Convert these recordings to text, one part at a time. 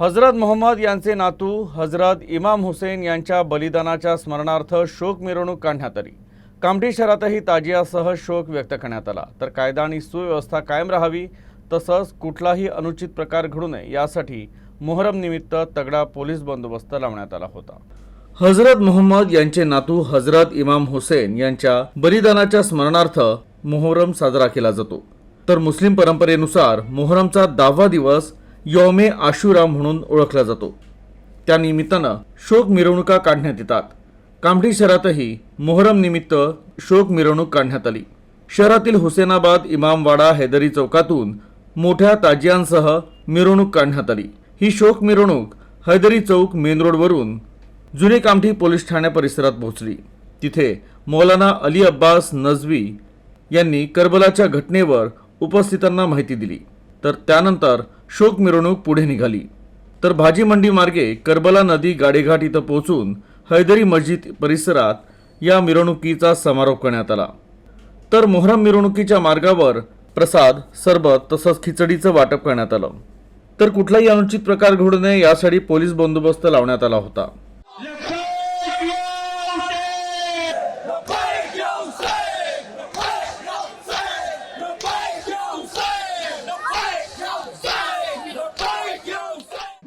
हजरत मोहम्मद यांचे नातू हजरत इमाम हुसेन यांच्या बलिदानाच्या स्मरणार्थ शोक मिरवणूक काढण्यात आली. कामठी शहरातही ताजियासह शोक व्यक्त करण्यात आला. तर कायदा आणि सुव्यवस्था कायम राहावी तसंच कुठलाही अनुचित प्रकार घडू नये यासाठी मोहरम निमित्त तगडा पोलीस बंदोबस्त लावण्यात आला होता. हजरत मोहम्मद यांचे नातू हजरत इमाम हुसेन यांच्या बलिदानाच्या स्मरणार्थ मोहरम साजरा केला जातो. तर मुस्लिम परंपरेनुसार मोहरमचा दहावा दिवस योमे आशुरा म्हणून ओळखला जातो. त्या निमित्तानं शोक मिरवणुका काढण्यात येतात. कामठी शहरातही मोहरम निमित्त शोक मिरवणूक काढण्यात आली. शहरातील हुसेनाबाद इमामवाडा हैदरी चौकातून मोठ्या ताजियांसह मिरवणूक काढण्यात आली. ही शोक मिरवणूक हैदरी चौक मेन रोडवरून जुने कामठी पोलीस ठाण्या परिसरात पोहोचली. तिथे मौलाना अली अब्बास नजवी यांनी करबलाच्या घटनेवर उपस्थितांना माहिती दिली. तर त्यानंतर शोक मिरवणूक पुढे निघाली. तर भाजी मंडी मार्गे करबला नदी गाडेघाट इथं पोहोचून हैदरी मस्जिद परिसरात या मिरवणुकीचा समारोप करण्यात आला. तर मोहरम मिरवणुकीच्या मार्गावर प्रसाद सरबत तसंच खिचडीचं वाटप करण्यात आलं. तर कुठलाही अनुचित प्रकार घडू नये यासाठी पोलीस बंदोबस्त लावण्यात आला होता.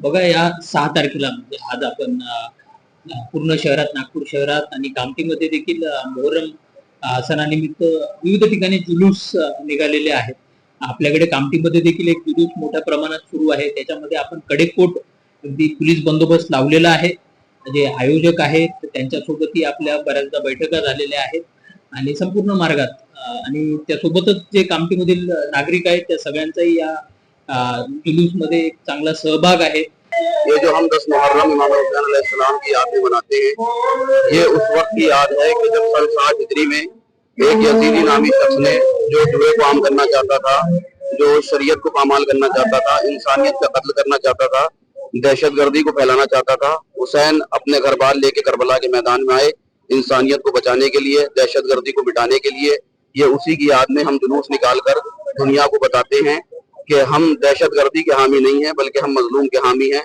बघा या सहा तारखेला म्हणजे आज आपण पूर्ण शहरात नागपूर शहरात आणि कामठीमध्ये देखील मोहरम सणानिमित्त विविध ठिकाणी जुलूस निघालेले आहेत. आपल्याकडे कामठीमध्ये देखील एक जुलूस मोठ्या प्रमाणात सुरू आहे. त्याच्यामध्ये आपण कडेकोट अगदी पोलीस बंदोबस्त लावलेला आहे. जे आयोजक आहेत त्यांच्यासोबतही आपल्या बऱ्याचदा बैठका झालेल्या आहेत. आणि संपूर्ण मार्गात आणि त्यासोबतच जे कामठीमधील नागरिक आहेत त्या सगळ्यांचाही या मध्ये एक चांगला सहभाग आहे. ये जो हम दस मुहर्रम इमाम अलैहिस्सलाम की याद में मनाते हैं, ये उस वक्त की याद है कि जब सन साठ हिजरी में एक यजीदी नामी शख्स ने जो जुए को आम करना चाहता था, जो शरीयत को पामाल करना चाहता था, इंसानियत का कत्ल करना चाहता था दहशत गर्दी को फैलाना चाहता था, हुसैन अपने घर बार लेके करबला के मैदान में आए इंसानियत को बचाने के लिए दहशत गर्दी को मिटाने के लिए। ये उसी की याद में हम जुलूस निकाल कर दुनिया को बताते हैं। कि हम दहशत गर्दी के हामी नहीं हैं बल्कि हम मजलूम के हामी हैं।